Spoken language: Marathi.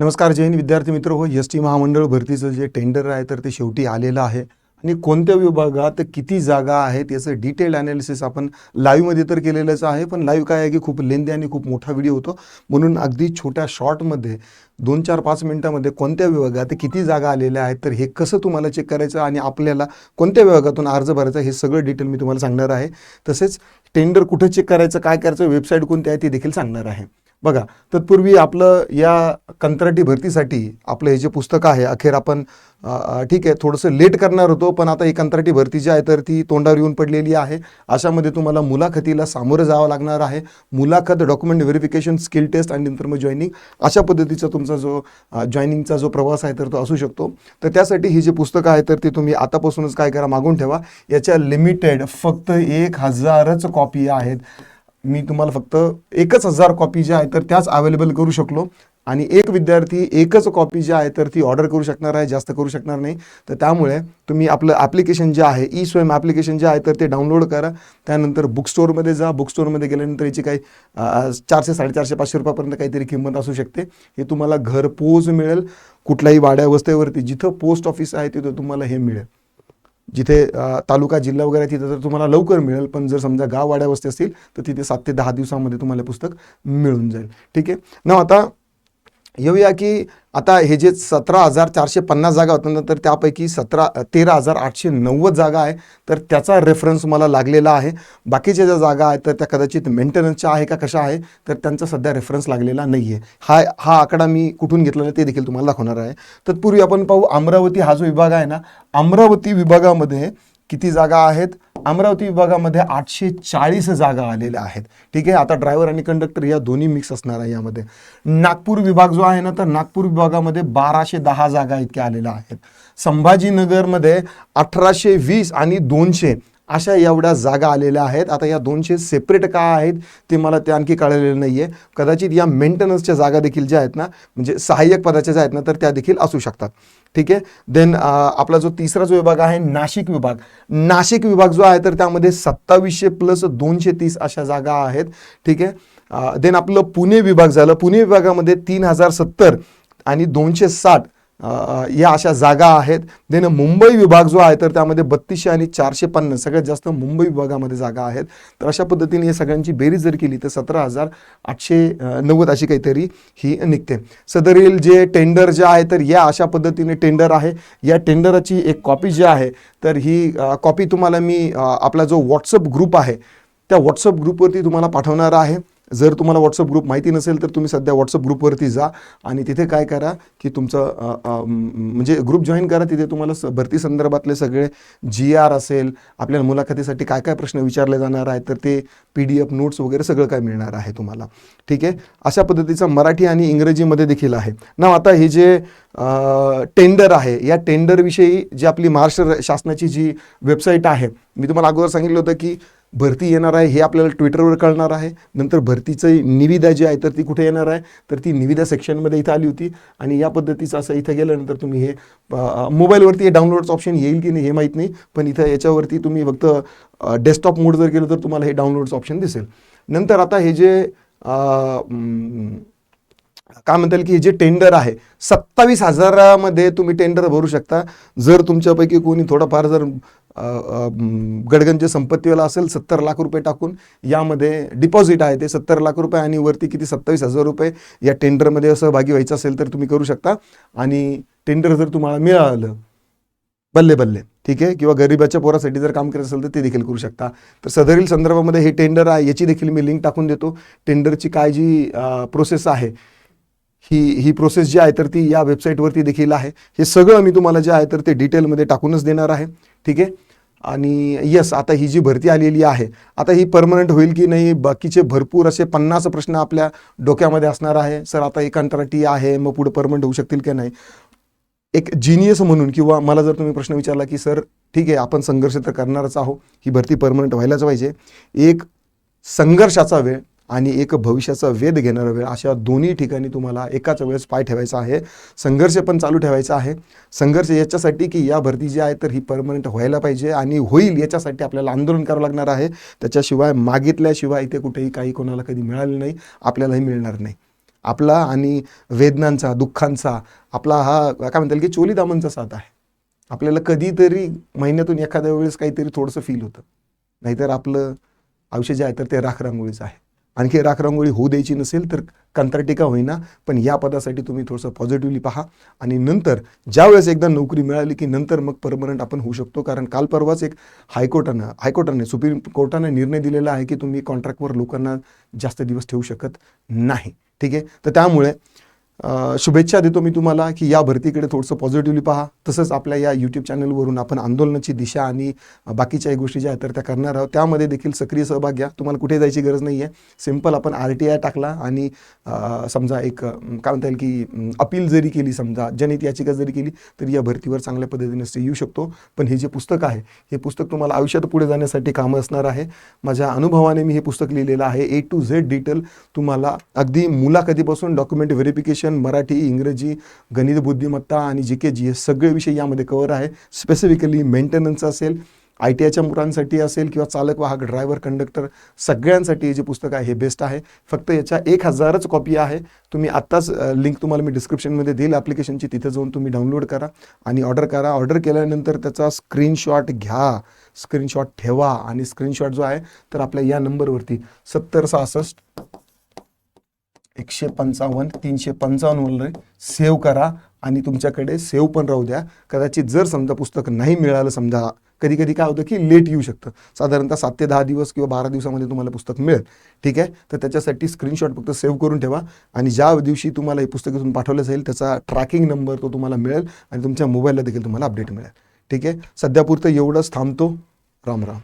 नमस्कार जैन विद्यार्थी मित्र हो एस टी महामंडळ भरतीचं जे टेंडर आहे तर ते शेवटी आलेलं आहे. आणि कोणत्या विभागात किती जागा आहेत याचं डिटेल अनालिसिस आपण लाईव्हमध्ये तर केलेलंच आहे पण लाईव्ह काय आहे की खूप लेंदी आणि खूप मोठा व्हिडिओ होतो. म्हणून अगदी छोट्या शॉर्टमध्ये दोन चार पाच मिनटामध्ये कोणत्या विभागात किती जागा आलेल्या आहेत तर हे कसं तुम्हाला चेक करायचं आणि आपल्याला कोणत्या विभागातून अर्ज भरायचा हे सगळं डिटेल मी तुम्हाला सांगणार आहे. तसेच टेंडर कुठं चेक करायचं काय करायचं वेबसाईट कोणती आहे ती देखील सांगणार आहे. बघा तत्पूर्वी आपलं या कंत्राटी भरतीसाठी आपलं हे जे पुस्तक आहे अखेर आपण ठीक आहे थोडंसं लेट करणार होतो पण आता ही कंत्राटी भरती जी आहे तर ती तोंडावर येऊन पडलेली आहे. अशामध्ये तुम्हाला मुलाखतीला सामोरं जावं लागणार आहे. मुलाखत डॉक्युमेंट व्हेरिफिकेशन स्किल टेस्ट आणि नंतर मग जॉईनिंग अशा पद्धतीचा तुमचा जो जॉईनिंगचा जो प्रवास आहे तर तो असू शकतो. तर त्यासाठी ही जी पुस्तकं आहे तर ती तुम्ही आतापासूनच काय करा मागून ठेवा. याच्या लिमिटेड फक्त एक हजारच कॉपी आहेत. मी तुम्हाला फक्त एकच हजार कॉपी ज्या आहेत तर त्याच अवेलेबल करू शकलो. आणि एक विद्यार्थी एकच कॉपी जी आहे तर ती ऑर्डर करू शकणार आहे जास्त करू शकणार नाही. तर त्यामुळे तुम्ही आपलं ॲप्लिकेशन जे आहे ई स्वयं ॲप्लिकेशन जे आहे तर ते डाउनलोड करा. त्यानंतर बुक स्टोअरमध्ये जा. बुक स्टोअरमध्ये गेल्यानंतर याची काही चारशे साडेचारशे पाचशे रुपयापर्यंत काहीतरी किंमत असू शकते. हे तुम्हाला घरपोच मिळेल. कुठल्याही वाड्या वस्त्यावरती जिथं पोस्ट ऑफिस आहे तिथं तुम्हाला हे मिळेल. जिथे तालुका जिल्हा वगैरे तिथे तिथं तर तुम्हाला लवकर मिळेल. पण जर समजा गाव वाड्या वस्ती असतील तर तिथे सात ते दहा दिवसामध्ये तुम्हाला पुस्तक मिळून जाईल. ठीक आहे? ना आता येऊया की आता हे जे सतरा हजार चारशे पन्नास जागा होत्या तर त्यापैकी सतरा तेरा हजार आठशे नव्वद जागा आहे. तर त्याचा रेफरन्स मला लागलेला आहे. बाकीच्या ज्या जागा आहेत तर त्या कदाचित मेंटेनन्सच्या आहे का कशा आहे तर त्यांचा सध्या रेफरन्स लागलेला नाही आहे हा हा आकडा मी कुठून घेतलेला ते देखील तुम्हाला दाखवणार आहे. तत्पूर्वी आपण पाहू अमरावती हा जो विभाग आहे ना अमरावती विभागामध्ये किती जागा आहेत? अमरावती विभागामध्ये आठशे चाळीस जागा आलेल्या आहेत. ठीक आहे आता ड्रायव्हर आणि कंडक्टर या दोन्ही मिक्स असणार आहे यामध्ये. नागपूर विभाग जो आहे ना तर नागपूर विभागामध्ये बाराशे दहा जागा इतक्या आलेल्या आहेत. संभाजीनगरमध्ये अठराशे वीस आणि दोनशे अशा एवढ्या जागा आलेल्या आहेत. आता या दोनशे सेपरेट का आहेत ते मला ते आणखी कळलेलं नाही आहे कदाचित या मेंटेनन्सच्या जागा देखील ज्या आहेत ना म्हणजे सहाय्यक पदाच्या ज्या आहेत ना तर त्या देखील असू शकतात. ठीक आहे? देन आपला जो तिसरा जो विभाग आहे नाशिक विभाग. नाशिक विभाग जो आहे तर त्यामध्ये सत्तावीसशे प्लस दोनशे तीस अशा जागा आहेत. ठीक आहे? देन आपलं पुणे विभाग झालं. पुणे विभागामध्ये तीन हजार सत्तर आणि दोनशे साठ या अशा जागा आहेत. देन मुंबई विभाग जो आहे तर त्यामध्ये बत्तीसशे आणि चारशे पन्नास सगळ्यात जास्त मुंबई विभागामध्ये जागा आहेत. तर अशा पद्धतीने या सगळ्यांची बेरीज जर केली तर सतरा हजार आठशे नव्वद अशी काहीतरी ही निघते. सदरील जे टेंडर जे आहे तर या अशा पद्धतीने टेंडर आहे. या टेंडरची एक कॉपी जी आहे तर ही कॉपी तुम्हाला मी आपला जो व्हॉट्सअप ग्रुप आहे त्या व्हॉट्सअप ग्रुपवरती तुम्हाला पाठवणार आहे. जर तुम्हाला व्हॉट्सअप ग्रुप माहिती नसेल तर तुम्ही सध्या व्हॉट्सअप ग्रुपवरती जा आणि तिथे काय करा की तुमचं म्हणजे ग्रुप जॉईन करा. तिथे तुम्हाला स भरती संदर्भातले सगळे जी आर असेल आपल्याला मुलाखतीसाठी काय काय प्रश्न विचारले जाणार आहेत तर ते पी डी एफ नोट्स वगैरे सगळं काय मिळणार आहे तुम्हाला. ठीक आहे? अशा पद्धतीचं मराठी आणि इंग्रजीमध्ये देखील आहे. ना आता हे जे टेंडर आहे या टेंडरविषयी जी आपली महाराष्ट्र शासनाची जी वेबसाईट आहे मी तुम्हाला अगोदर सांगितलं होतं की भरती येणार आहे हे आपल्याला ट्विटरवर कळणार आहे. नंतर भरतीचं निविदा जी आहे तर ती कुठे येणार आहे? तर ती निविदा सेक्शनमध्ये इथं आली होती. आणि या पद्धतीचं असं इथं गेल्यानंतर तुम्ही हे मोबाईलवरती हे डाउनलोडचं ऑप्शन येईल की नाही हे माहीत नाही. पण इथं याच्यावरती तुम्ही फक्त डेस्कटॉप मोड जर केलं तर तुम्हाला हे डाउनलोडचं ऑप्शन दिसेल. नंतर आता हे जे काय म्हणताल की जे टेंडर आहे सत्तावीस हजारामध्ये तुम्ही टेंडर भरू शकता. जर तुमच्यापैकी कोणी थोडंफार जर गडगंज संपत्तीवाला असेल सत्तर लाख रुपये टाकून यामध्ये डिपॉझिट आहे ते सत्तर लाख रुपये आणि वरती किती सत्तावीस हजार रुपये या टेंडरमध्ये सहभागी व्हायचं असेल तर तुम्ही करू शकता. आणि टेंडर जर तुम्हाला मिळालं बल्ले बल्ले ठीक आहे? किंवा गरिबाच्या पोरासाठी जर काम करत असेल तर ते देखील करू शकता. तर सदरील संदर्भामध्ये हे टेंडर आहे याची देखील मी लिंक टाकून देतो. टेंडरची काय जी प्रोसेस आहे ही ही प्रोसेस जी आहे तर ती या वेबसाईटवरती देखील आहे. हे सगळं मी तुम्हाला जे आहे तर ते डिटेलमध्ये टाकूनच देणार आहे. ठीक आहे? आणि यस आता ही जी भरती आलेली आहे आता ही परमनंट होईल की नाही? बाकीचे भरपूर असे पन्नास प्रश्न आपल्या डोक्यामध्ये असणार आहे. सर आता एक कंत्राटी आहे मग पुढे परमनंट होऊ शकतील की नाही? एक जिनियस म्हणून किंवा मला जर तुम्ही प्रश्न विचारला की सर ठीक आहे आपण संघर्ष तर करणारच आहो ही भरती परमनंट व्हायलाच पाहिजे. एक संघर्षाचा वेळ आणि एक भविष्याचा वेध घेणारा वेळ अशा दोन्ही ठिकाणी तुम्हाला एकाच वेळेस पाय ठेवायचा आहे. संघर्ष पण चालू ठेवायचा आहे. संघर्ष याच्यासाठी की या भरती जी आहे तर ही परमनंट व्हायला पाहिजे आणि होईल याच्यासाठी आपल्याला आंदोलन करावं लागणार आहे. त्याच्याशिवाय मागितल्याशिवाय इथे कुठेही काही कोणाला कधी मिळालं नाही आपल्यालाही मिळणार नाही. आपला आणि वेदनांचा दुःखांचा आपला हा काय म्हणता येईल की चोली दामनचा साथ आहे. आपल्याला कधीतरी महिन्यातून एखाद्या वेळेस काहीतरी थोडंसं फील होतं. नाहीतर आपलं आयुष्य जे आहे तर ते राखरांगोळीचं आहे. आणखी राख रांगोळी होऊ द्यायची नसेल तर कंत्राटिका होईना पण या पदासाठी तुम्ही थोडंसं पॉझिटिव्हली पहा. आणि नंतर ज्यावेळेस एकदा नोकरी मिळाली की नंतर मग परमनंट आपण होऊ शकतो. कारण काल परवाच एक हायकोर्टानं हायकोर्टाने सुप्रीम कोर्टाने निर्णय दिलेला आहे की तुम्ही कॉन्ट्रॅक्टवर लोकांना जास्त दिवस ठेवू शकत नाही. ठीक आहे? तर त्यामुळे शुभेच्छा देतो मी तुम्हाला की या भरतीकडे थोडंसं पॉझिटिव्हली पहा. तसंच आपल्या या यूट्यूब चॅनलवरून आपण आंदोलनाची दिशा आणि बाकीच्याही गोष्टी ज्या आहेत तर त्या करणार आहोत. त्यामध्ये देखील सक्रिय सहभाग घ्या. तुम्हाला कुठे जायची गरज नाही आहे सिंपल आपण आर टी आय टाकला आणि समजा एक काय म्हणता येईल की अपील जरी केली समजा जनहित याचिका जरी केली तरी या भरतीवर चांगल्या पद्धतीने येऊ शकतो. पण हे जे पुस्तक आहे हे पुस्तक तुम्हाला आयुष्यात पुढे जाण्यासाठी कामं असणार आहे. माझ्या अनुभवाने मी हे पुस्तक लिहिलेलं आहे. ए टू झेड डिटेल तुम्हाला अगदी मुलाखतीपासून डॉक्युमेंट व्हेरिफिकेशन मराठी इंग्रजी गणित बुद्धिमत्ता आणि जी के जी हे सगळे विषय यामध्ये कवर आहे. स्पेसिफिकली मेंटेनन्स असेल आय टी आयच्या मुलांसाठी असेल किंवा चालक वाहक ड्रायव्हर कंडक्टर सगळ्यांसाठी हे जे पुस्तक आहे हे बेस्ट आहे. फक्त याच्या एक हजारच कॉपी आहे. तुम्ही आत्ताच लिंक तुम्हाला मी डिस्क्रिप्शनमध्ये देईल. ॲप्लिकेशनची तिथे जाऊन तुम्ही डाउनलोड करा आणि ऑर्डर करा. ऑर्डर केल्यानंतर त्याचा स्क्रीनशॉट घ्या. स्क्रीनशॉट ठेवा आणि स्क्रीनशॉट जो आहे तर आपल्या या नंबरवरती सत्तर सहासष्ट एकशे पंचावन्न तीनशे पंचावन्नवर सेव्ह करा आणि तुमच्याकडे सेव्ह पण राहू द्या. कदाचित जर समजा पुस्तक नाही मिळालं समजा कधी कधी काय होतं की लेट येऊ शकतं. साधारणतः सात ते दहा दिवस किंवा बारा दिवसामध्ये तुम्हाला पुस्तक मिळेल. ठीक आहे? तर त्याच्यासाठी स्क्रीनशॉट फक्त सेव्ह करून ठेवा. आणि ज्या दिवशी तुम्हाला हे पुस्तक इथून पाठवलं जाईल त्याचा ट्रॅकिंग नंबर तो तुम्हाला मिळेल आणि तुमच्या मोबाईलला देखील तुम्हाला अपडेट मिळेल. ठीक आहे? सध्यापुरतं एवढंच थांबतो. राम राम.